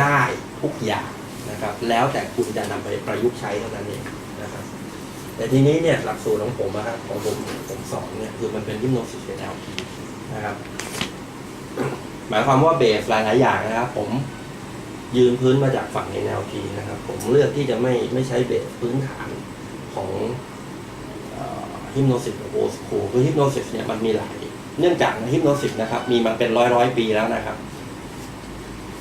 ได้ทุกอย่างนะครับ แล้วแต่คุณจะนำไปประยุกต์ใช้เท่านั้นเองนะครับ แต่ทีนี้เนี่ยหลักสูตรของผมนะครับของผมผมสอนเนี่ยคือมันเป็นฮิปโนซิสเป็น LP นะครับหมายความว่าเบสหลายๆอย่างนะครับ ผมยืนพื้นมาจากฝั่ง NLP นะครับ ผมเลือกที่จะไม่ไม่ใช้เบสพื้นฐานของฮิปโนซิสโอสคูคือฮิปโนซิสเนี่ยมันมีหลาย เนื่องจากฮิปโนซิสนะครับ มีมันเป็นร้อยร้อยปีแล้วนะครับ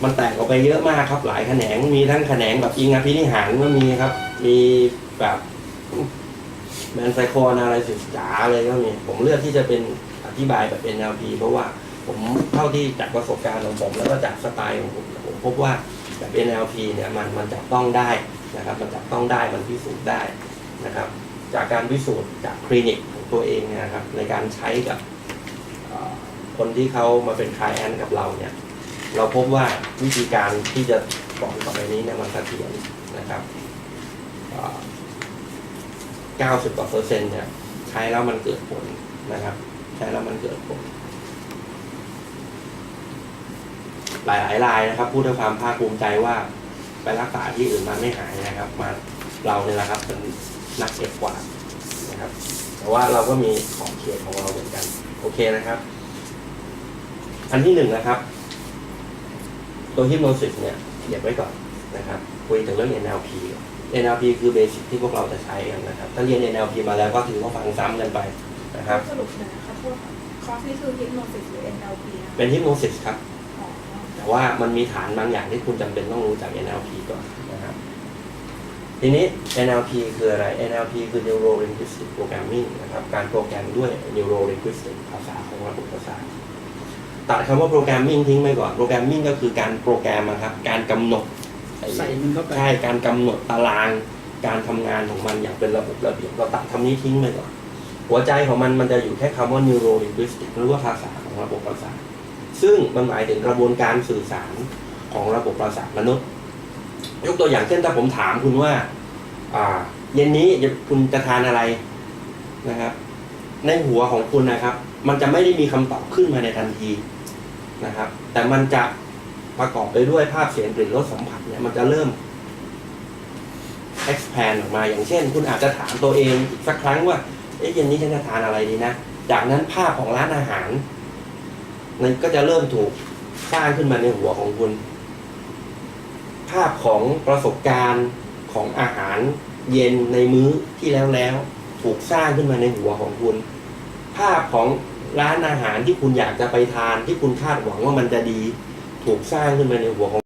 มันแตกออกไปเยอะมากครับ หลายแขนงมีทั้งแขนงแบบอิงอภินิหารก็มีครับ มีแบบแมนไซโคนอะไรสิจ๋าเลยก็มีผมเลือกที่จะเป็นอธิบายแบบ NLP เพราะว่าผมเท่าที่จากประสบการณ์ของผมแล้วก็จากสไตล์ของผมผมพบว่าแบบ NLP เนี่ยมันมันจับต้องได้นะครับ มันจับต้องได้มันพิสูจน์ได้นะครับ จากการพิสูจน์จากคลินิกของตัวเองนะครับ ในการใช้กับคนที่เขามาเป็นคลายแอนกับเราเนี่ย เราพบว่าวิธีการที่จะบอกต่อไปนี้เนี่ยมันเสถียรนะครับ90กว่าเปอร์เซ็นต์เนี่ยใช้แล้วมันเกิดผลนะครับ ใช้แล้วมันเกิดผล หลายหลายๆรายนะครับ พูดด้วยความภาคภูมิใจว่าไปรักษาที่อื่นมาไม่หายนะครับ มาเราเนี่ยแหละครับเป็นนักเก็บกวาดนะครับ แต่ว่าเราก็มีของเขตของเราเหมือนกัน โอเคนะครับ อันที่หนึ่งนะครับ ตัวฮิปโนซิสเนี่ยเก็บไว้ก่อนนะครับคุยถึงเรื่อง NLP ก่อน NLP คือเบสิกที่พวกเราจะใช้กันนะครับ ถ้าเรียน NLP มาแล้วก็ถือว่าฟังซ้ำกันไปนะครับ สรุปเลยนะคะโทษค่ะคอร์สนี่คือ hypnosis หรือ NLP นะเป็นฮิปโนซิสครับอ๋อแต่ว่ามันมีฐานบางอย่างที่คุณจำเป็นต้องรู้จาก NLP ก่อนนะครับ ทีนี้ NLP คืออะไร NLP คือ Neuro Linguistic Programming นะครับ การโปรแกรมด้วย Neuro Linguistic ภาษาของระบบประสาท ตัดคำว่าโปรแกรมมิ่งทิ้งไปก่อน โปรแกรมมิ่งก็คือการโปรแกรมนะครับ การกำหนดใส่มันเข้าไปใช่การกำหนดตาราง การทำงานของมันอย่างเป็นระบบระเบียบเราตัดคำนี้ทิ้งไปก่อน หัวใจของมันมันจะอยู่แค่คำว่า neuro linguistic หรือว่าภาษาของระบบประสาทซึ่งมันหมายถึงกระบวนการสื่อสารของระบบประสาทมนุษย์ ยกตัวอย่างเช่นถ้าผมถามคุณว่าอ่าเย็นนี้คุณจะทานอะไรนะครับ ในหัวของคุณนะครับ มันจะไม่ได้มีคำตอบขึ้นมาในทันที นะครับ แต่มันจะประกอบไปด้วยภาพเสียงกลิ่นรสสัมผัสเนี่ยมันจะเริ่ม expand ออกมา อย่างเช่น คุณอาจจะถามตัวเองอีกสักครั้งว่า เอ๊ะเย็นนี้ฉันจะทานอะไรดีนะ จากนั้นภาพของร้านอาหารมันก็จะเริ่มถูกสร้างขึ้นมาในหัวของคุณ ภาพของประสบการณ์ของอาหารเย็นในมื้อที่แล้วแล้ว ถูกสร้างขึ้นมาในหัวของคุณ ภาพของ ร้านอาหารที่คุณอยากจะไปทานที่คุณคาดหวังว่ามันจะดี ถูกสร้างขึ้นมาในหัวของ